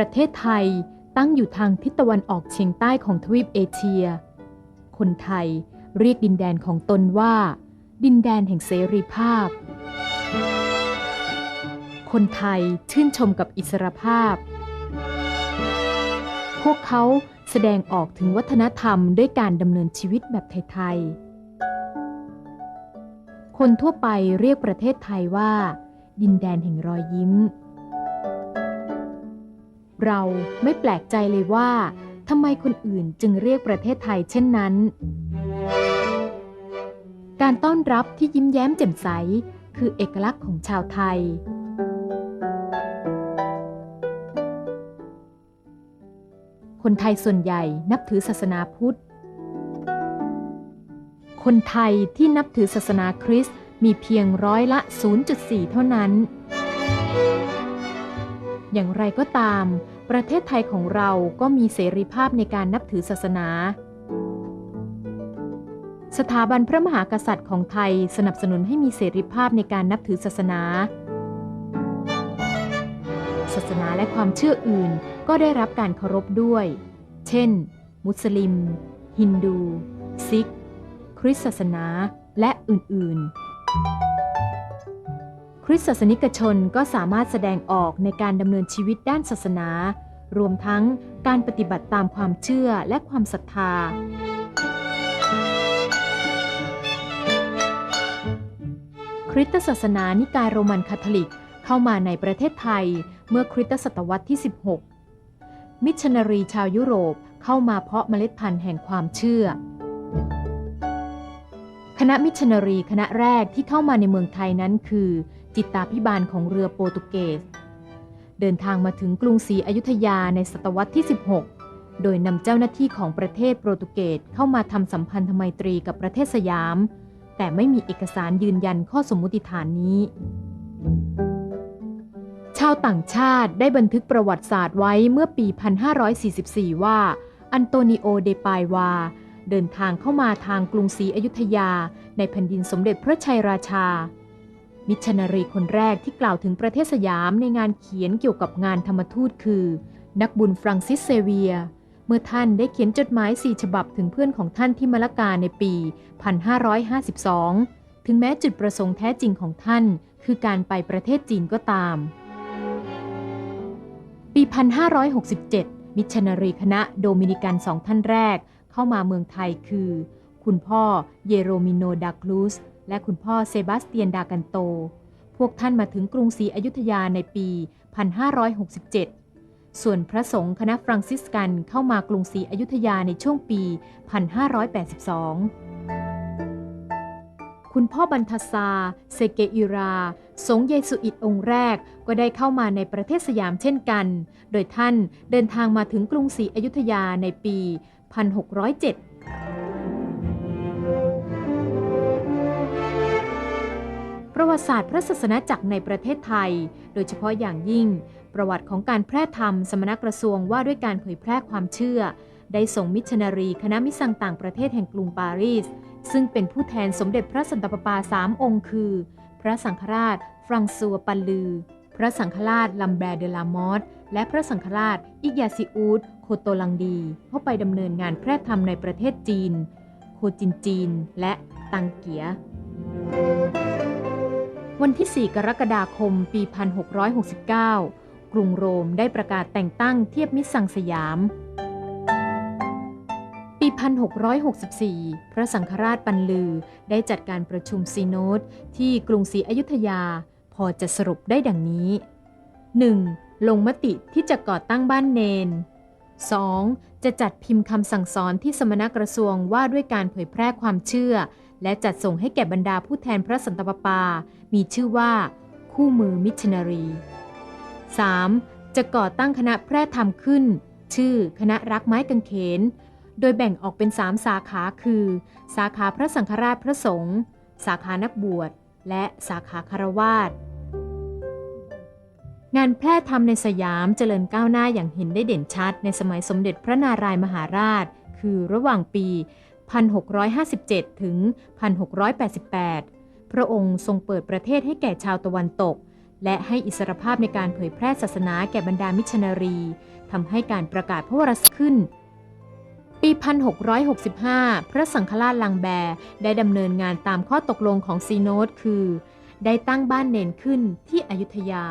ประเทศไทยตั้งอยู่ทางทิศตะวันออกเฉียงใต้ของทวีปเอเชีย คนไทยเรียกดินแดนของตนว่า ดินแดนแห่งเสรีภาพ คนไทยชื่นชมกับอิสรภาพ พวกเขาแสดงออกถึงวัฒนธรรมด้วยการดำเนินชีวิตแบบไทยๆ คนทั่วไปเรียกประเทศไทยว่า ดินแดนแห่งรอยยิ้ม เราไม่แปลกใจเลยว่าทำไมคนอื่นจึงเรียกประเทศไทยเช่นนั้น การต้อนรับที่ยิ้มแย้มแจ่มใส คือเอกลักษณ์ของชาวไทย คนไทยส่วนใหญ่นับถือศาสนาพุทธ คนไทยที่นับถือศาสนาคริสต์มีเพียงร้อยละ 0.4 เท่านั้น อย่างไรก็ตาม ประเทศไทยของเราก็มีเสรีภาพในการนับถือศาสนา สถาบันพระมหากษัตริย์ของไทยสนับสนุนให้มีเสรีภาพในการนับถือศาสนา ศาสนาและความเชื่ออื่นก็ได้รับการเคารพด้วย เช่น มุสลิม ฮินดู ซิก คริสต์ศาสนา และอื่น ๆ คริสตศาสนิกชนก็สามารถแสดงออกในการดำเนินชีวิตด้านศาสนา รวมทั้งการปฏิบัติตามความเชื่อและความศรัทธา คริสตศาสนานิกายโรมันคาทอลิกเข้ามาในประเทศไทยเมื่อคริสตศตวรรษที่ 16 มิชชันนารีชาวยุโรปเข้ามาเพาะเมล็ดพันธุ์แห่งความเชื่อคณะมิชชันนารีคณะแรกที่เข้ามาในเมืองไทยนั้นคือ จิตตาพิบาลของเรือโปรตุเกส เดินทางมาถึงกรุงศรีอยุธยาในศตวรรษที่ 16 โดยนำเจ้าหน้าที่ของประเทศโปรตุเกสเข้ามาทำสัมพันธไมตรีกับประเทศสยาม แต่ไม่มีเอกสารยืนยันข้อสมมุติฐานนี้ ชาวต่างชาติได้บันทึกประวัติศาสตร์ไว้เมื่อปี 1544 ว่า อันโตนิโอ เดปายวา เดินทางเข้ามาทางกรุงศรีอยุธยา ในแผ่นดินสมเด็จพระชัยราชา มิชชันนารีคนแรกที่กล่าวถึงประเทศสยามในงานเขียนเกี่ยวกับงานธรรมทูตคือ นักบุญฟรังซิสเซเวีย เมื่อท่านได้เขียนจดหมายสี่ฉบับถึงเพื่อนของท่านที่มะละกาในปี 1552 ถึงแม้จุดประสงค์แท้จริงของท่าน คือการไปประเทศจีนก็ตาม ปี 1567 มิชชันนารีคณะโดมินิกันสองท่านแรกเข้ามาเมืองไทยคือ คุณพ่อเยโรมิโนดาคลูส และคุณพ่อเซบาสเตียนดากันโต พวกท่านมาถึงกรุงศรีอยุธยาในปี 1567 ส่วนพระสงฆ์คณะฟรังซิสกันเข้ามากรุงศรีอยุธยาในช่วงปี 1582 คุณพ่อบันทซา เซเกอิรา สงฆ์เยสุอิตองค์แรกก็ได้เข้ามาในประเทศสยามเช่นกัน โดยท่านเดินทางมาถึงกรุงศรีอยุธยาในปี 1607 วัติศาสตร์พระศาสนาจักรในประเทศไทย โดยเฉพาะอย่างยิ่ง ประวัติของการแพร่ธรรมสมณกระทรวงว่าด้วยการเผยแพร่ความเชื่อ ได้ส่งมิชชันนารีคณะมิสังต่างประเทศแห่งกรุงปารีส ซึ่งเป็นผู้แทนสมเด็จพระสันตะปาปาสามองค์คือ พระสังฆราช ฟรังซัวปัลลือ พระสังฆราชลัมแบร์เดลามอสและพระสังฆราช อิกยาซิอูดโคโตลังดี เข้าไปดำเนินงานแพร่ธรรมในประเทศจีน โคจินจีน และตังเกีย วันที่ 4 กรกฎาคม ปี 1669 กรุงโรมได้ประกาศแต่งตั้งเทียบมิตรสังสยาม ปี 1664 พระสังฆราชปันลือได้จัดการประชุมซีโนดที่กรุงศรีอยุธยา พอจะสรุปได้ดังนี้ 1. ลงมติที่จะก่อตั้งบ้านเนน 2. จะจัดพิมพ์คำสั่งสอนที่สมณกระทรวงว่าด้วยการเผยแพร่ความเชื่อ และจัดส่งให้แก่บรรดาผู้แทนพระสันตะปาปา มีชื่อว่า คู่มือมิชชันนารี 3. จะก่อตั้งคณะแพร่ธรรมขึ้น ชื่อคณะรักไม้กางเขน โดยแบ่งออกเป็นสามสาขาคือ สาขาพระสังฆราชพระสงฆ์สาขานักบวช และสาขาคารวาสงานแพร่ธรรมในสยามเจริญก้าวหน้าอย่างเห็นได้เด่นชัด ในสมัยสมเด็จพระนารายมหาราช คือระหว่างปี 1657 ถึง 1688 พระองค์ทรงเปิดประเทศให้แก่ชาวตะวันตก และให้อิสรภาพในการเผยแพร่ศาสนาแก่บรรดามิชนารีทำให้การประกาศพระวรสขึ้น ปี 1665 พระสังฆราชลังแบได้ดำเนินงานตามข้อตกลงของซีโนดคือ ได้ตั้งบ้านเนนขึ้นที่อยุธยา